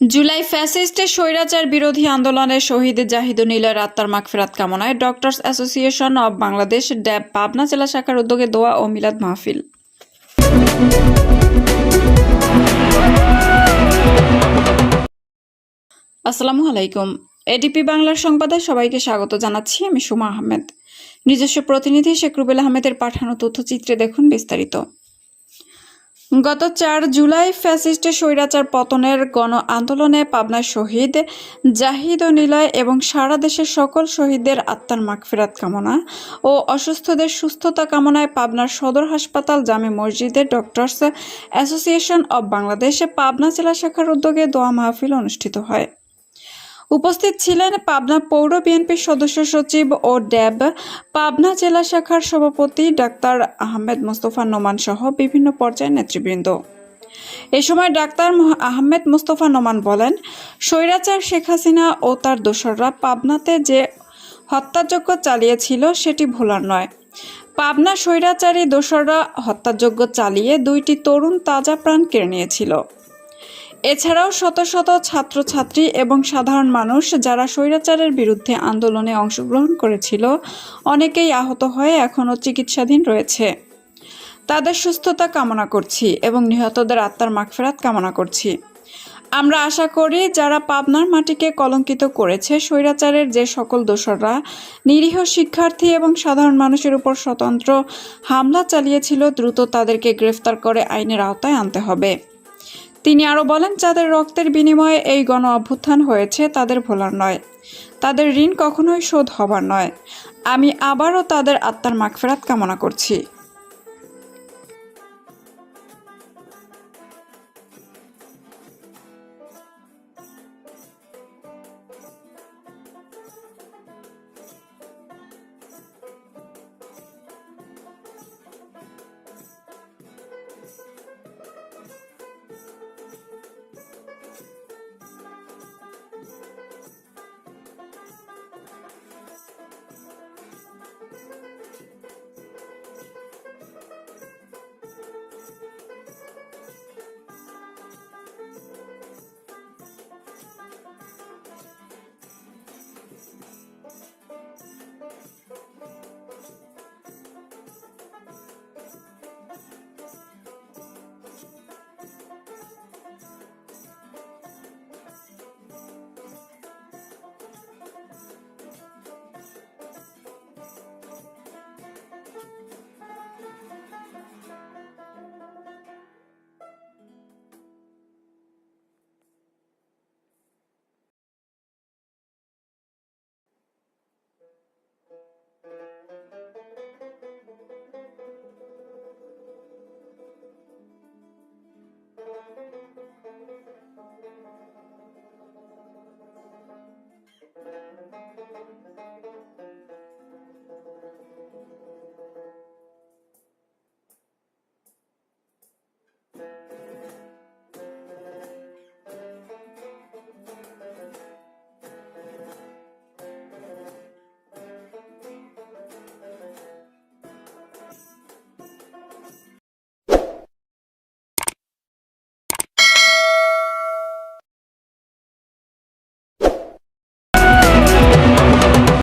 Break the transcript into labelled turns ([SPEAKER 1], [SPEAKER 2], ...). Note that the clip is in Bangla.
[SPEAKER 1] জুলাই ফ্যাসিস্টে স্বৈরাচার বিরোধী আন্দোলনে শহীদ জাহিদুল নীলের আত্মার মাগফিরাত কামনায় doctors association of Bangladesh, DAB Pabna জেলা শাখার উদ্যোগে দোয়া ও মিলাদ মাহফিল। আসসালামু আলাইকুম। এডিপি বাংলার সংবাদে সবাইকে স্বাগত জানাচ্ছি, আমি সুমা আহমেদ। নিজস্ব প্রতিনিধি শেখ রুবেল আহমেদের পাঠানো তথ্যচিত্রে দেখুন বিস্তারিত। গত চার জুলাই ফ্যাসিস্ট স্বৈরাচার পতনের গণ আন্দোলনে পাবনার শহীদ জাহিদ ও নিলয় এবং সারা দেশের সকল শহীদদের আত্মার মাগফিরাত কামনা ও অসুস্থদের সুস্থতা কামনায় পাবনার সদর হাসপাতাল জামে মসজিদে ডক্টরস অ্যাসোসিয়েশন অব বাংলাদেশে পাবনা জেলা শাখার উদ্যোগে দোয়া মাহফিল অনুষ্ঠিত হয়। উপস্থিত ছিলেন পাবনা পৌর বিএনপির সদস্য সচিব ও ড্যাব পাবনা জেলা শাখার সভাপতি ডাক্তার আহমেদ মোস্তফা নোমান সহ বিভিন্ন পর্যায়ের নেতৃবৃন্দ। এ সময় ডাক্তার আহমেদ মোস্তফা নোমান বলেন, স্বৈরাচার শেখ হাসিনা ও তার দোসররা পাবনাতে যে হত্যাযজ্ঞ চালিয়েছিল সেটি ভোলার নয়। পাবনা স্বৈরাচারী দোসররা হত্যাযজ্ঞ চালিয়ে দুইটি তরুণ তাজা প্রাণ কেড়ে নিয়েছিল। এছাড়াও শত শত ছাত্রছাত্রী এবং সাধারণ মানুষ যারা স্বৈরাচারের বিরুদ্ধে আন্দোলনে অংশগ্রহণ করেছিল, অনেকেই আহত হয়ে এখনও চিকিৎসাধীন রয়েছে। তাদের সুস্থতা কামনা করছি এবং নিহতদের আত্মার মাগফেরাত কামনা করছি। আমরা আশা করি যারা পাবনার মাটিকে কলঙ্কিত করেছে, স্বৈরাচারের যে সকল দোসররা, নিরীহ শিক্ষার্থী এবং সাধারণ মানুষের উপর স্বতন্ত্র হামলা চালিয়েছিল, দ্রুত তাদেরকে গ্রেফতার করে আইনের আওতায় আনতে হবে। তিনি আরও বলেন, যাদের রক্তের বিনিময়ে এই গণ অভ্যুত্থান হয়েছে, তাদের ভোলার নয়। তাদের ঋণ কখনোই শোধ হবার নয়। আমি আবারও তাদের আত্মার মাগফেরাত কামনা করছি।